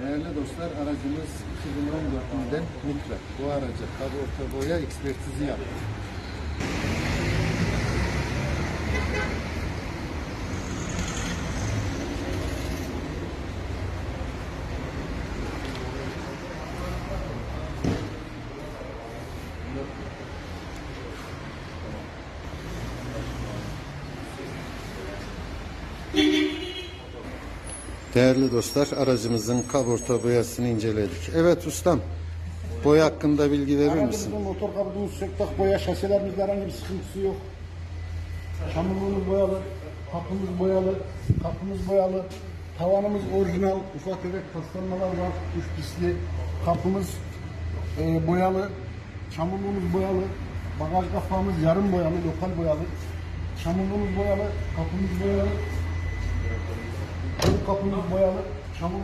Değerli dostlar aracımız 2014 model Micra. Bu araca kaporta boya ekspertizi yaptık. Değerli dostlar aracımızın kaporta boyasını inceledik. Evet ustam boya hakkında bilgi verir misin? Aracımızın motor kabuğumuz söktak boya, şasilerimizde herhangi bir sıkıntısı yok. Çamurluğumuz boyalı, kapımız boyalı, kapımız boyalı, tavanımız orijinal, ufak tefek paslanmalar var, üç pisli, kapımız e, boyalı, çamurluğumuz boyalı, bagaj kafamız yarım boyalı, lokal boyalı, çamurluğumuz boyalı, kapımız boyalı, ön kapımız boyalı,